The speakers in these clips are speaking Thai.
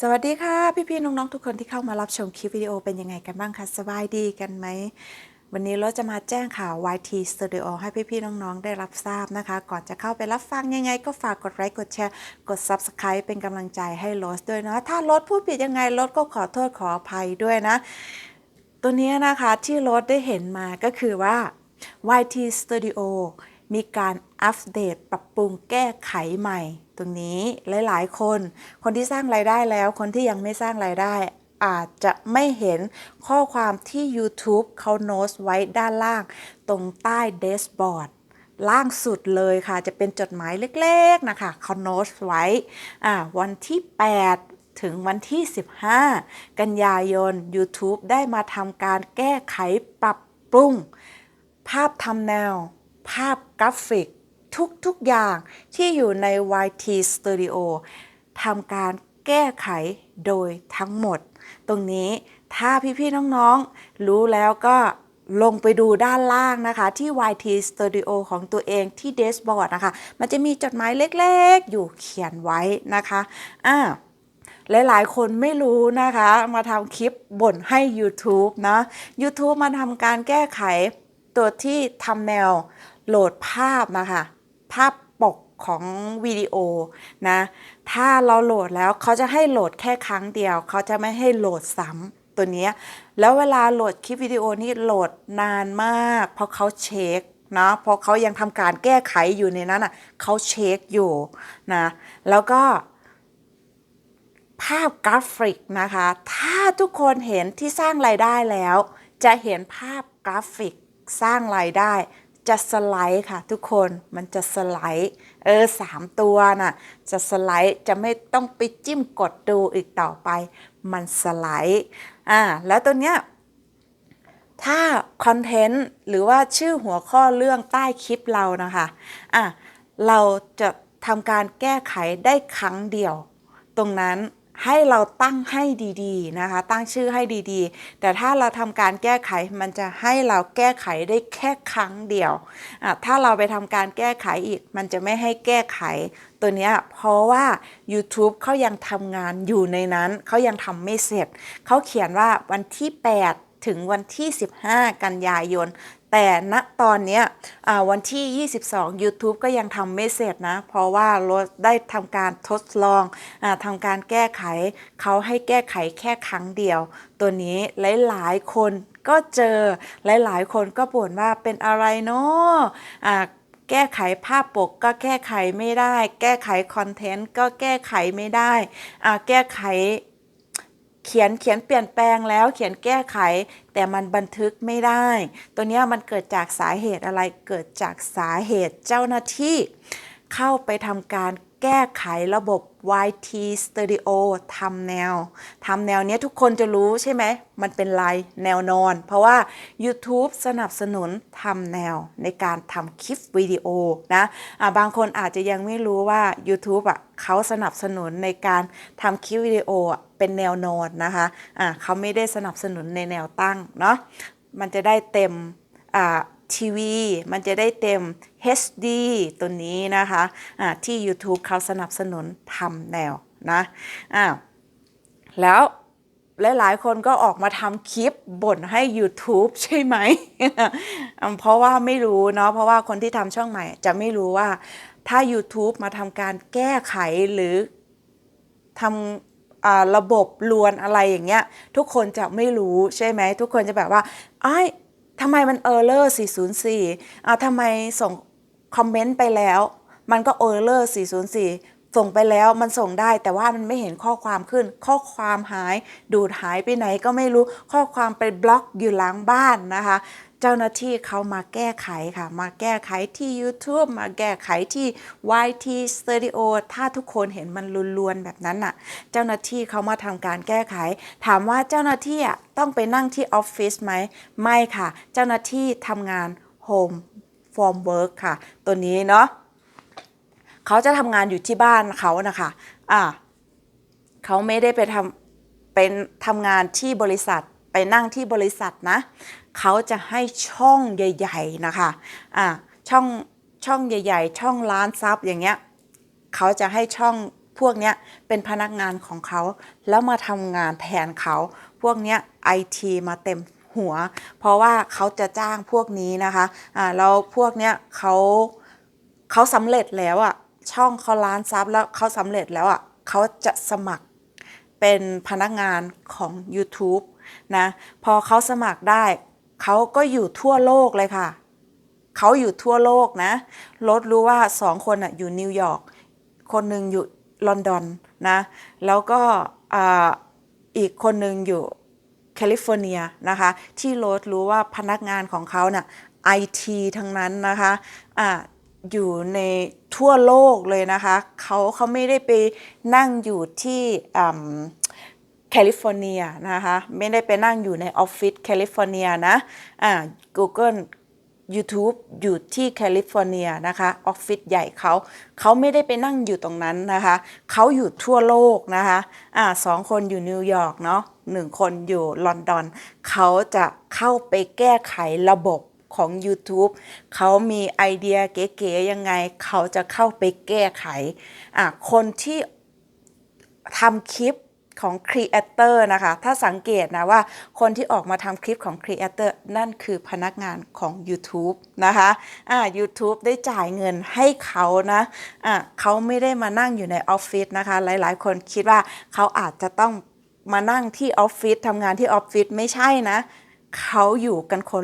สวัสดีค่ะ พี่ๆน้องๆทุกคนที่เข้ามารับชมคลิปวิดีโอเป็นยังไงกันบ้างคะสบายดีกันไหม วันนี้เราจะมาแจ้งข่าว YT Studio ให้พี่ๆน้องๆได้รับทราบนะคะ ก่อนจะเข้าไปรับฟังยังไง ก็ฝากกดไลค์กดแชร์ กด Subscribe เป็นกำลังใจให้โรสด้วยนะถ้าโรสพูดผิดยังไงโรสก็ขอโทษขออภัยด้วยนะ ตัวนี้นะคะที่โรสได้เห็นมาก็คือว่า YT Studio มีการอัปเดตปรับปรุงแก้ไขใหม่ ตรงนี้หลาย ๆ คน คนที่สร้างรายได้แล้ว คนที่ยังไม่สร้างรายได้ อาจจะไม่เห็นข้อความที่ YouTube เขาโน้ตไว้ด้านล่าง ตรงใต้เดสบอร์ดล่างสุดเลยค่ะ จะเป็นจดหมายเล็ก ๆ นะคะเขาโน้ตไว้วันที่ 8ถึงวันที่ 15 กันยายน YouTube ได้มาทำการแก้ไขปรับปรุง ภาพทำแนว ภาพกราฟิก ทุกๆอย่างที่อยู่ใน YT Studio ทำการแก้ไขโดยทั้งหมด ตรงนี้ถ้าพี่ๆน้องๆ รู้แล้วก็ลงไปดูด้านล่างนะคะ ที่ YT Studio ของตัวเองที่ Dashboard นะคะ มันจะมีจดหมายเล็กๆ อยู่เขียนไว้นะคะอ่าหลาย ๆ คนไม่รู้นะคะ มาทำคลิปบ่นให้ YouTube นะ YouTube มาทำการแก้ไขตัวที่ทำแนวโหลดภาพนะคะ ภาพปกของวิดีโอนะ ถ้าเราโหลดแล้วเขาจะให้โหลดแค่ครั้งเดียว เขาจะไม่ให้โหลดซ้ำตัวนี้แล้วเวลาโหลดคลิปวิดีโอนี่โหลดนานมาก เพราะเขาเช็คนะเพราะเขายังทำการแก้ไขอยู่ในนั้นอะเขาเช็คอยู่นะแล้วก็ ภาพกราฟิกนะคะ ถ้าทุกคนเห็นที่สร้างรายได้แล้ว จะเห็นภาพกราฟิกสร้างรายได้ จะสไลด์ค่ะ ทุกคนมันจะสไลด์เออสามตัวน่ะจะสไลด์จะไม่ต้องไปจิ้มกดดูอีกต่อไป มันสไลด์อ่าแล้วตัวเนี้ยถ้าคอนเทนต์หรือว่าชื่อหัวข้อเรื่องใต้คลิปเรานะคะอะเราจะทำการแก้ไขได้ครั้งเดียว ตรงนั้น ให้เราตั้งให้ดีๆนะคะ ตั้งชื่อให้ดีๆ แต่ถ้าเราทำการแก้ไขมันจะให้เราแก้ไขได้แค่ครั้งเดียวอะถ้าเราไปทำการแก้ไขอีก มันจะไม่ให้แก้ไขตัวนี้เพราะว่า YouTube เขายังทำงานอยู่ในนั้น เขายังทำไม่เสร็จ เขาเขียนว่าวันที่ 8 ถึงวันที่ 15 กันยายน แต่ณตอนนี้วันที่ 22 YouTube ก็ยังทำไม่เสร็จนะ เพราะว่าเราได้ทำการทดลองอทำการแก้ไข เขาให้แก้ไขแค่ครั้งเดียว ตัวนี้หลาย ๆ คนก็เจอหลาย ๆ คนก็บ่นว่าเป็นอะไรเนาะแก้ไขภาพปกก็แก้ไขไม่ได้ แก้ไขคอนเทนต์ก็แก้ไขไม่ได้ แก้ไข เขียนเขียนเปลี่ยนแปลงแล้วเขียนแก้ไข แต่มันบันทึกไม่ได้ ตัวนี้มันเกิดจากสาเหตุอะไรเกิดจากสาเหตุเจ้าหน้าที่ เข้าไปทำการแก้ไขระบบ YT Studio ทำแนวทำแนวเนี้ยทุกคนจะรู้ใช่ไหม มันเป็นลายแนวนอน เพราะว่า YouTube สนับสนุนทำแนวในการทำคลิปวิดีโอนะะบางคนอาจจะยังไม่รู้ว่า YouTube อะเขาสนับสนุนในการทำคลิปวิดีโออะเป็นแนวนอนนะคะะเขาไม่ได้สนับสนุนในแนวตั้งเนาะมันจะได้เต็มอ่า ทีวีมันจะได้เต็ม HD ตัวนี้นะคะะที่ YouTube เขาสนับสนุนทำแนวนะอ้าวแล้วหลายๆ คนก็ออกมาทำคลิปบ่นให้ YouTube ใช่ไหม เพราะว่าไม่รู้เนาะเพราะว่าคนที่ทำช่องใหม่ จะไม่รู้ว่าถ้า YouTube มาทำการแก้ไขหรือทำระบบลวนอะไรอย่างเงี้ย ทุกคนจะไม่รู้ใช่ไหม ทุกคนจะแบบว่าไอ้ ทำไมมันเออร์เลอร์404อ่าทำไมส่งคอมเมนต์ไปแล้ว มันก็เออร์เลอร์404 ส่งไปแล้วมันส่งได้ แต่ว่ามันไม่เห็นข้อความขึ้น ข้อความหายดูดหายไปไหนก็ไม่รู้ข้อความไปบล็อกอยู่หลังบ้านนะคะ เจ้าหน้าที่เขามาแก้ไขค่ะ มาแก้ไขที่ YouTube มาแก้ไขที่ YT Studio ถ้าทุกคนเห็นมันลวนๆแบบนั้นน่ะ เจ้าหน้าที่เขามาทำการแก้ไข ถามว่าเจ้าหน้าที่อะต้องไปนั่งที่ออฟฟิศไหม ไม่ค่ะ เจ้าหน้าที่ทำงาน Home From Work ค่ะ ตัวนี้เนาะเขาจะทำงานอยู่ที่บ้านเขานะคะอ่าเขาไม่ได้ไปทำเป็นทำงานที่บริษัทไปนั่งที่บริษัทนะ เขาจะให้ช่องใหญ่ๆนะคะอ่าช่องช่องใหญ่ ๆ ช่องล้านซับอย่างเงี้ยเขาจะให้ช่องพวกเนี้ยเป็นพนักงานของเขา แล้วมาทำงานแทนเขา พวกเนี้ยไอทีมาเต็มหัว เพราะว่าเขาจะจ้างพวกนี้นะคะอ่าแล้วพวกเนี้ยเขาเขาสำเร็จแล้วอะ่ะช่องเขาล้านซับแล้วเขาสำเร็จแล้วอะ่ะเขาจะสมัครเป็นพนักงานของ YouTube นะ พอเขาสมัครได้ เขาก็อยู่ทั่วโลกเลยค่ะ เขาอยู่ทั่วโลกนะรถรู้ว่าสองคนอะอยู่นิวยอร์ก คนหนึ่งอยู่ลอนดอนนะ แล้วก็อีกคนหนึ่งอยู่แคลิฟอร์เนียนะคะ ที่โรถรู้ว่าพนักงานของเขาเนี่ยไอทีทั้งนั้นนะคะอ่าอยู่ในทั่วโลกเลยนะคะ เขาเขาไม่ได้ไปนั่งอยู่ที่อ่ำ แคลิฟอร์เนียนะคะ ไม่ได้ไปนั่งอยู่ในออฟฟิศแคลิฟอร์เนียนะอ่า Google YouTube อยู่ที่แคลิฟอร์เนียนะคะออฟฟิศใหญ่เขาเขาไม่ได้ไปนั่งอยู่ตรงนั้นนะคะเขาอยู่ทั่วโลกนะคะอ่าสองคนอยู่นิวยอร์กเนาะหนึ่งคนอยู่ลอนดอนเขาจะเข้าไปแก้ไขระบบของ YouTube เขามีไอเดียเก๋ๆยังไง เขาจะเข้าไปแก้ไขอะคนที่ทำคลิป ของครีเอเตอร์นะคะ ถ้าสังเกตนะว่าคนที่ออกมาทำคลิปของครีเอเตอร์นั่นคือพนักงานของ YouTube นะคะอ่า YouTube ได้จ่ายเงินให้เขานะอ่าเขาไม่ได้มานั่งอยู่ในออฟฟิศนะคะ หลายๆ คนคิดว่าเขาอาจจะต้องมานั่งที่ออฟฟิศทำงานที่ออฟฟิศไม่ใช่นะเขาอยู่กันคน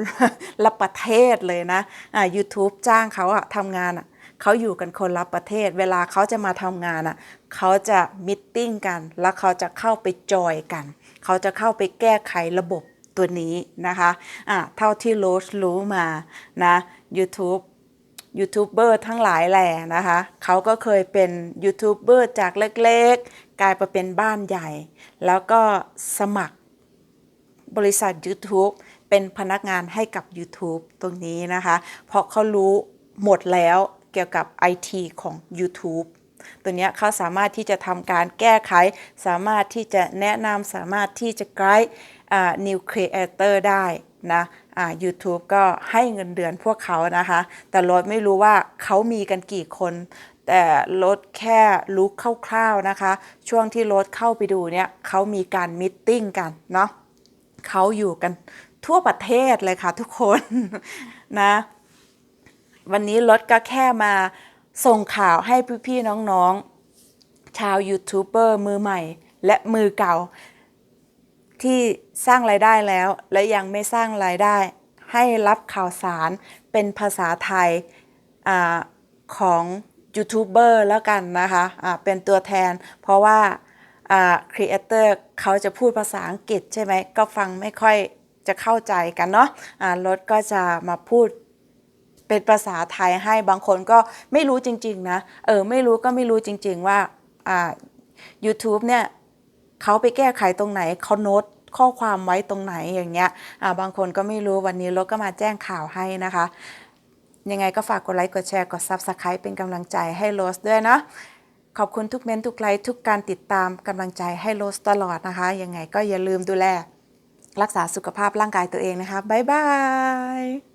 ละประเทศเลยนะอ่า YouTube จ้างเขาอะทำงานอะ เขาอยู่กันคนละประเทศ เวลาเขาจะมาทำงานอะเขาจะมิทติ้งกัน แล้วเขาจะเข้าไปจอยกัน เขาจะเข้าไปแก้ไขระบบตัวนี้นะคะอ่าเท่าที่โรสรู้มานะ YouTube ยูทูบเบอร์ทั้งหลายแหล่นะคะ เขาก็เคยเป็นยูทูบเบอร์จากเล็กๆ กลายมาเป็นบ้านใหญ่ แล้วก็สมัครบริษัท YouTube เป็นพนักงานให้กับ YouTube ตรงนี้นะคะ เพราะเขารู้หมดแล้ว เกี่ยวกับ IT ของ YouTube ตัวนี้เขาสามารถที่จะทำการแก้ไข สามารถที่จะแนะนำสามารถที่จะ guide อ่า new creator ได้นะอ่า YouTube ก็ให้เงินเดือนพวกเขานะคะ แต่รถไม่รู้ว่าเขามีกันกี่คน แต่รถแค่รู้คร่าวๆนะคะ ช่วงที่รถเข้าไปดูเนี่ยเขามีการมิทติ้งกันเนาะเขาอยู่กันทั่วประเทศเลยค่ะทุกคนนะ วันนี้รถก็แค่มาส่งข่าวให้พี่ๆน้องๆ ชาวยูทูบเบอร์มือใหม่ และมือเก่า ที่สร้างรายได้แล้ว และยังไม่สร้างรายได้ ให้รับข่าวสารเป็นภาษาไทยอของยูทูบเบอร์แล้วกันนะคะอ่าเป็นตัวแทน เพราะว่าครีเอเตอร์เขาจะพูดภาษาอังกฤษใช่ไหมก็ฟังไม่ค่อยจะเข้าใจกันเนาะอ่ารถก็จะมาพูด เป็นภาษาไทยให้บางคนก็ไม่รู้จริง ๆ นะ เออ ไม่รู้ก็ไม่รู้จริง ๆ ว่าอ่า YouTube เนี่ยเขาไปแก้ไขตรงไหนเขาโน้ตข้อความไว้ตรงไหนอย่างเงี้ยอ่าบางคนก็ไม่รู้วันนี้รถก็มาแจ้งข่าวให้นะคะ ยังไงก็ฝากกดไลค์ กดแชร์ กด Subscribe เป็นกำลังใจให้โรสด้วยนะขอบคุณทุกเม้นทุกไลค์ทุกการติดตามกำลังใจให้โรสตลอดนะคะ ยังไงก็อย่าลืมดูแล รักษาสุขภาพร่างกายตัวเองนะคะ บ๊ายบาย